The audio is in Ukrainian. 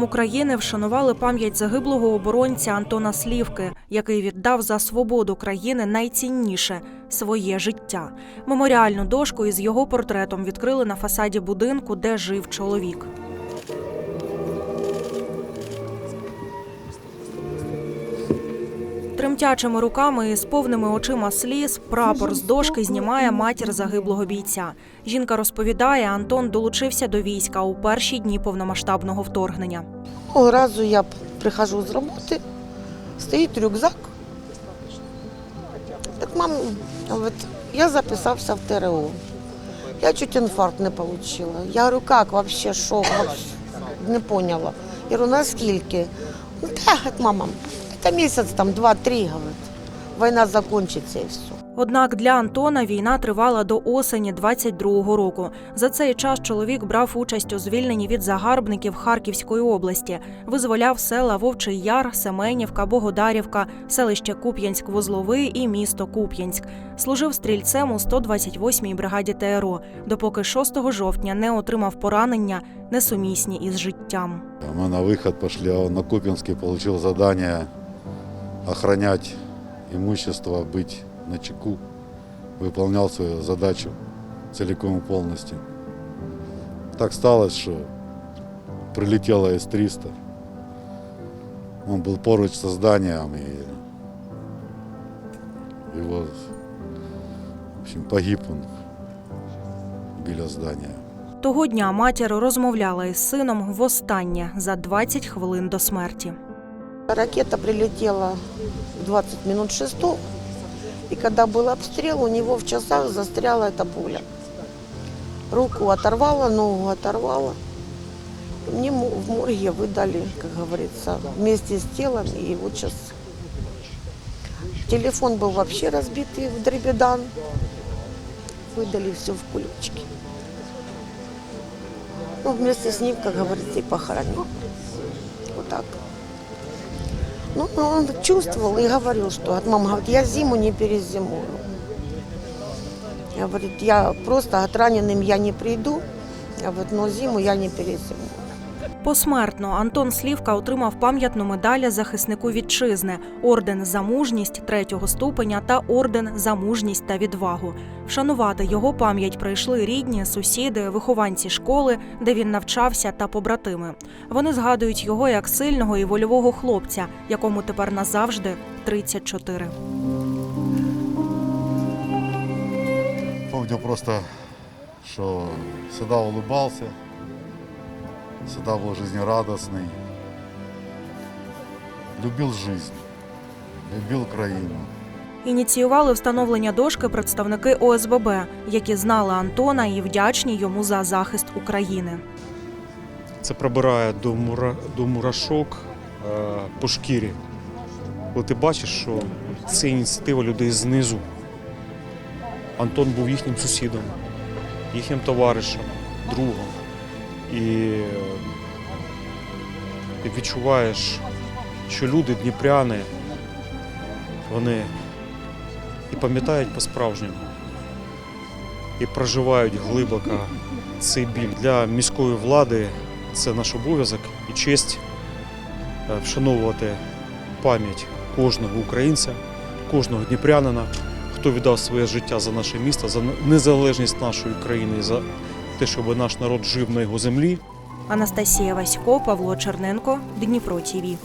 законом України вшанували пам'ять загиблого оборонця Антона Слівки, який віддав за свободу країни найцінніше своє життя. Меморіальну дошку із його портретом відкрили на фасаді будинку, де жив чоловік. Тремтячими руками і з повними очима сліз прапор з дошки знімає матір загиблого бійця. Жінка розповідає, Антон долучився до війська у перші дні повномасштабного вторгнення. Разу я прихожу з роботи, стоїть рюкзак. Так мам, говорит, я записався в ТРО. Я чуть інфаркт не отримала. Я говорю, як вообще, що, не поняла. Я говорю, наскільки? Ну, та, мама, це місяць, там, два-три, говорить. Війна закінчиться і все. Однак для Антона війна тривала до осені 22-го року. За цей час чоловік брав участь у звільненні від загарбників Харківської області, визволяв села Вовчий Яр, Семенівка, Богодарівка, селище Куп'янськ-Вузловий і місто Куп'янськ. Служив стрільцем у 128-й бригаді ТРО, допоки 6 жовтня не отримав поранення, несумісні із життям. Мы на выход пошли, а на Купинске получил задание охранять имущество, быть на чеку. Выполнял свою задачу целиком и полностью. Так сталося, що прилетело С-300. Он был поруч со зданием и его, в общем, погиб он біля здания. Того дня матір розмовляла із сином востаннє за 20 хвилин до смерті. Ракета прилетела в 20 минут шестого, и когда был обстрел, у него в часах застряла эта пуля. Руку оторвала, ногу оторвала. Мне в морге выдали, как говорится, вместе с телом, и вот сейчас телефон был вообще разбитый в дребедан. Выдали все в кулечки. Ну, вместе с ним, как говорится, и похоронил. Вот так. Ну, он чувствовал и говорил, что от мамы говорит, я зиму не перезимую. Я говорит, я просто от раненым я не приду, я говорит, но зиму я не перезимую. Посмертно Антон Слівка отримав пам'ятну медаль захиснику вітчизни, орден за мужність третього ступеня та орден за мужність та відвагу. Вшанувати його пам'ять прийшли рідні, сусіди, вихованці школи, де він навчався, та побратими. Вони згадують його як сильного і вольового хлопця, якому тепер назавжди 34. Помню просто, что всегда улыбался, всегда был жизнерадостный, любил жизнь, любил країну. Ініціювали встановлення дошки представники ОСББ, які знали Антона і вдячні йому за захист України. Це пробирає до, мура... до мурашок е, по шкірі. Коли ти бачиш, що це ініціатива людей знизу. Антон був їхнім сусідом, їхнім товаришем, другом. І ти відчуваєш, що люди дніпряни, вони і пам'ятають по-справжньому, і проживають глибоко цей біль для міської влади. Це наш обов'язок і честь е, вшановувати пам'ять кожного українця, кожного дніпрянина, хто віддав своє життя за наше місто, за незалежність нашої країни, за те, щоб наш народ жив на його землі. Анастасія Васько, Павло Черненко, Дніпро ТІВІ.